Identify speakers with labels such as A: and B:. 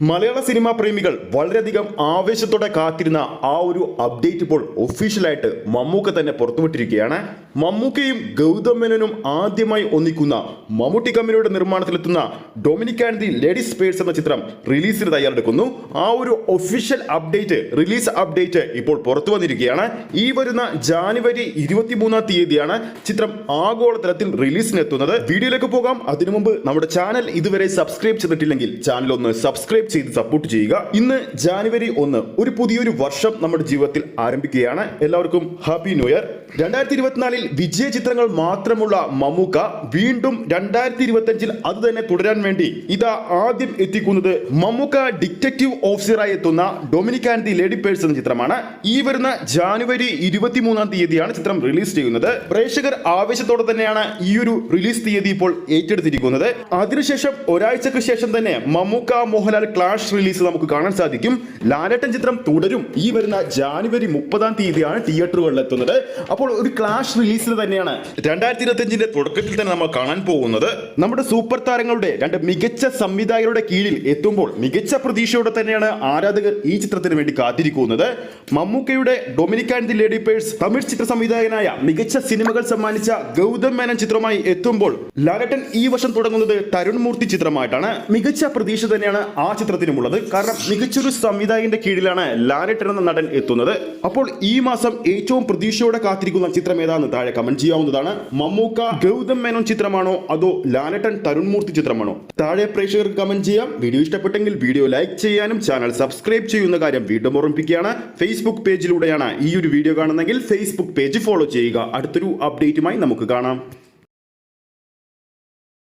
A: മലയാള cinema പ്രേമികൾ വളരെയധികം ആവേശത്തോടെ കാത്തിരുന്ന ആ ഒരു അപ്ഡേറ്റ് ഇപ്പോൾ ഒഫീഷ്യലായിട്ട് മമ്മൂക്ക തന്നെ പുറത്തുവിട്ടിരിക്കുകയാണ്. മമ്മൂക്കയും ഗൗതം മേനോനും ആദ്യമായി ഒന്നിക്കുന്ന മമ്മൂട്ടി കമ്പനിയുടെ നിർമ്മാണത്തിലെത്തുന്ന Dominic and the ladies purse എന്ന ചിത്രം റിലീസിന് തയ്യാറെടുക്കുന്നു. ആ ഒരു ഒഫീഷ്യൽ അപ്ഡേറ്റ് റിലീസ് അപ്ഡേറ്റ് ഇപ്പോൾ പുറത്തു വന്നിരിക്കുകയാണ്. ഈ വരുന്ന ജാനുവരി ഇരുപത്തിമൂന്നാം തീയതിയാണ് ചിത്രം ആഗോളതലത്തിൽ റിലീസിനെത്തുന്നത് വീഡിയോയിലേക്ക് പോകാം. അതിനു മുമ്പ് നമ്മുടെ ചാനൽ ഇതുവരെ സബ്സ്ക്രൈബ് ചെയ്തിട്ടില്ലെങ്കിൽ ചാനൽ ഒന്ന് സബ്സ്ക്രൈബ് ചെയ്ത് സപ്പോർട്ട് ചെയ്യുക. ഇന്ന് ജാനുവരി ഒന്ന് ഒരു പുതിയൊരു വർഷം നമ്മുടെ ജീവിതത്തിൽ ആരംഭിക്കുകയാണ്. എല്ലാവർക്കും ഹാപ്പി ന്യൂ ഇയർ രണ്ടായിരത്തി ഇരുപത്തിനാലിൽ വിജയ ചിത്രങ്ങൾ മാത്രമുള്ള മമ്മൂക്ക വീണ്ടും രണ്ടായിരത്തി ഇരുപത്തി അത് തന്നെ തുടരാൻ വേണ്ടി ഇതാ ആദ്യം എത്തിക്കുന്നത് മമ്മൂക്ക ഡിറ്റക്റ്റീവ് ഓഫീസറായി എത്തുന്ന Dominic and the lady purse എന്ന ചിത്രമാണ്. ഈ വരുന്ന ജാനുവരി ഇരുപത്തിമൂന്നാം തീയതിയാണ് ചിത്രം റിലീസ് ചെയ്യുന്നത്. പ്രേക്ഷകർ ആവേശത്തോടെ തന്നെയാണ് ഈ ഒരു റിലീസ് തീയതി ഇപ്പോൾ ഏറ്റെടുത്തിരിക്കുന്നത്. അതിനുശേഷം ഒരാഴ്ചക്ക് ശേഷം തന്നെ മമ്മൂക്ക മോഹൻലാൽ ക്ലാഷ് റിലീസ് നമുക്ക് കാണാൻ സാധിക്കും. ലാലേട്ടൻ ചിത്രം തുടരും. ഈ വരുന്ന ജാനുവരി മുപ്പതാം തീയതിയാണ് തിയേറ്ററുകളിൽ എത്തുന്നത്. അപ്പോൾ ഒരു ക്ലാഷ് റിലീസിന് തന്നെയാണ് രണ്ടായിരത്തി ഇരുപത്തിയഞ്ചിന്റെ തുടക്കത്തിൽ തന്നെ നമ്മൾ കാണാൻ പോകുന്നത്. നമ്മുടെ സൂപ്പർ താരങ്ങളുടെ രണ്ട് മികച്ച സംവിധായകരുടെ കീഴിൽ എത്തുമ്പോൾ മികച്ച പ്രതീക്ഷയോടെ തന്നെയാണ് ആരാധകർ ഈ ചിത്രത്തിന് വേണ്ടി കാത്തിരിക്കുന്നത്. മമ്മൂക്കയുടെ Dominic and the lady purse Tamil ചിത്ര സംവിധായകനായ മികച്ച സിനിമകൾ സമ്മാനിച്ച ഗൗതം മേനൻ ചിത്രമായി എത്തുമ്പോൾ ലാലട്ടൻ ഈ വർഷം തുടങ്ങുന്നത് തരുൺ മൂർത്തി ചിത്രമായിട്ടാണ്. മികച്ച പ്രതീക്ഷ തന്നെയാണ് ആ ചിത്രത്തിനുമുള്ളത്. കാരണം മികച്ചൊരു സംവിധായകന്റെ കീഴിലാണ് ലാലേട്ടൻ എന്ന നടൻ എത്തുന്നത്. അപ്പോൾ ഈ മാസം ഏറ്റവും പ്രതീക്ഷയോടെ കാത്തിരിക്കുന്ന ചിത്രം ഏതാണെന്ന് താഴെ കമന്റ് ചെയ്യാവുന്നതാണ്. മമ്മൂക്ക ഗൗതം മേനോൻ ചിത്രമാണോ? അതോ ലാലട്ടൻ തരുൺമൂർത്തി ചിത്രമാണോ? താഴെ പ്രേക്ഷകർക്ക് കമന്റ് ചെയ്യാം. വീഡിയോ ഇഷ്ടപ്പെട്ടെങ്കിൽ വീഡിയോ ലൈക്ക് ചെയ്യാനും ചാനൽ സബ്സ്ക്രൈബ് ചെയ്യുന്ന കാര്യം വീണ്ടും ഓർമ്മിപ്പിക്കുകയാണ്. ഫേസ്ബുക്ക് പേജിലൂടെയാണ് ഈ ഒരു വീഡിയോ കാണുന്നതെങ്കിൽ ഫേസ്ബുക്ക് പേജ് ഫോളോ ചെയ്യുക. അടുത്തൊരു അപ്ഡേറ്റുമായി നമുക്ക് കാണാം.